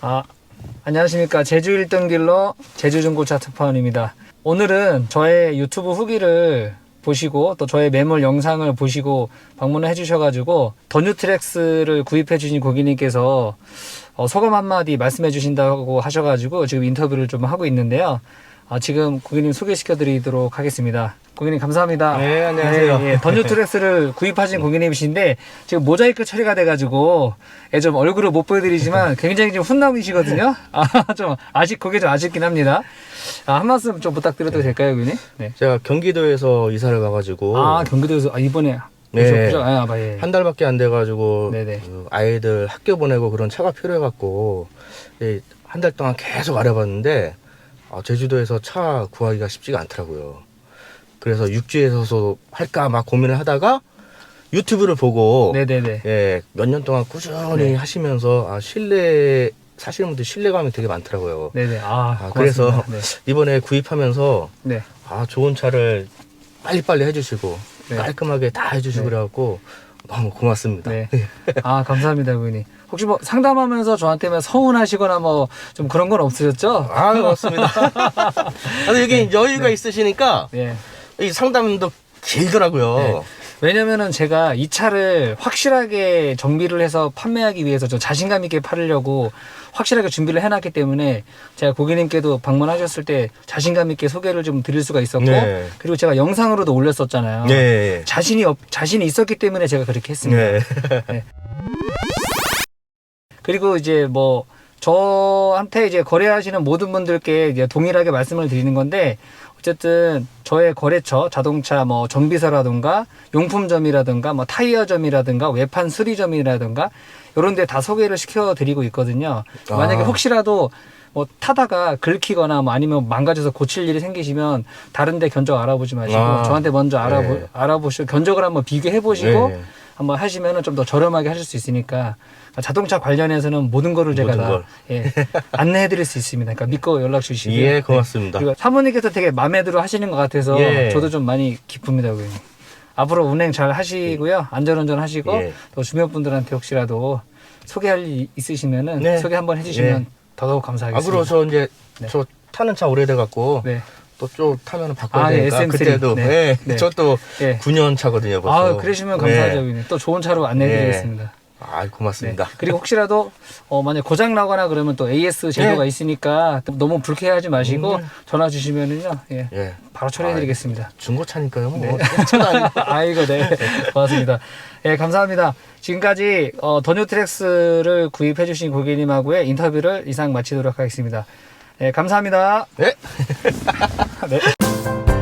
아, 안녕하십니까. 제주 1등 딜러 제주중고차 특파원입니다. 오늘은 저의 유튜브 후기를 보시고 또 저의 매물 영상을 보시고 방문을 해주셔가지고 더 뉴트렉스를 구입해주신 고객님께서 어, 소감 한마디 말씀해 주신다고 하셔가지고 지금 인터뷰를 좀 하고 있는데요. 아, 지금 고객님 소개시켜 드리도록 하겠습니다. 고객님 감사합니다. 네, 안녕하세요. 예, 예. 더뉴트렉스를 구입하신 고객님이신데 지금 모자이크 처리가 돼가지고 예, 좀 얼굴을 못 보여드리지만 굉장히 좀 훈남이시거든요. 아, 좀 아쉽 그게 좀 아쉽긴 합니다. 아, 한 말씀 좀 부탁드려도 될까요, 고객님? 네. 제가 경기도에서 이사를 가가지고 아 경기도에서 아, 이번에 네. 아, 아, 예. 한 달밖에 안 돼가지고 네네. 그 아이들 학교 보내고 그런 차가 필요해갖고 한달 동안 계속 알아봤는데 아, 제주도에서 차 구하기가 쉽지가 않더라고요. 그래서 육지에서도 할까 막 고민을 하다가 유튜브를 보고 네네네. 예, 몇 년 동안 꾸준히 네. 하시면서 아, 신뢰 사시는 분들 신뢰감이 되게 많더라고요. 네네. 아, 아, 고맙습니다. 그래서 이번에 구입하면서 네. 네. 아 좋은 차를 빨리빨리 해주시고 네. 깔끔하게 다 해주시고 네. 그래갖고 너무 고맙습니다. 네. 아, 감사합니다, 고객님. 혹시 뭐 상담하면서 저한테 뭐 서운하시거나 뭐 좀 그런 건 없으셨죠? 아 고맙습니다. 아, 여기 여유가 있으시니까 예. 이 상담도 길더라고요. 네. 왜냐면은 제가 이 차를 확실하게 정비를 해서 판매하기 위해서 좀 자신감 있게 팔으려고 확실하게 준비를 해놨기 때문에 제가 고객님께도 방문하셨을 때 자신감 있게 소개를 좀 드릴 수가 있었고 네. 그리고 제가 영상으로도 올렸었잖아요. 네. 자신이 없, 자신이 있었기 때문에 제가 그렇게 했습니다. 네. 그리고 이제 뭐 저한테 이제 거래하시는 모든 분들께 이제 동일하게 말씀을 드리는 건데 어쨌든 저의 거래처 자동차 뭐 정비사라든가 용품점이라든가 뭐 타이어점이라든가 외판 수리점이라든가 이런 데 다 소개를 시켜 드리고 있거든요. 아. 만약에 혹시라도 뭐 타다가 긁히거나 뭐 아니면 망가져서 고칠 일이 생기시면 다른 데 견적 알아보지 마시고 아. 저한테 먼저 알아보 네. 알아보시고 견적을 한번 비교해 보시고 네. 한번 하시면은 좀 더 저렴하게 하실 수 있으니까 자동차 관련해서는 모든 거를 제가 모든 다 걸. 예, 안내해 드릴 수 있습니다. 그러니까 믿고 연락 주시고요. 예, 고맙습니다. 네. 그리고 사모님께서 되게 마음에 들어 하시는 것 같아서 예. 저도 좀 많이 기쁩니다. 고객님. 앞으로 운행 잘 하시고요. 안전운전 하시고 예. 또 주변 분들한테 혹시라도 소개할 일 있으시면은 네. 소개 한번 해주시면 예. 더더욱 아 감사하겠습니다. 그리고 저 이제 네. 저 타는 차 오래돼 갖고 네. 또좀 타면 바꿔야 아, 예, 되니까 SM3. 그때도 네. 네. 네. 저또 예. 9년 차거든요 벌써. 아, 그러시면 감사하죠. 네. 또 좋은 차로 안내해 드리겠습니다. 아 네. 고맙습니다. 그리고 혹시라도 어, 만약 고장 나거나 그러면 또 AS 제도가 네. 있으니까 또 너무 불쾌하지 마시고 음. 전화 주시면은요, 예, 예. 바로 처리해드리겠습니다. 중고차니까요. 뭐 네. 아이고, 네, 고맙습니다. 예, 감사합니다. 지금까지 어, 더뉴트렉스를 구입해주신 고객님하고의 인터뷰를 이상 마치도록 하겠습니다. 예, 감사합니다. 네. 네.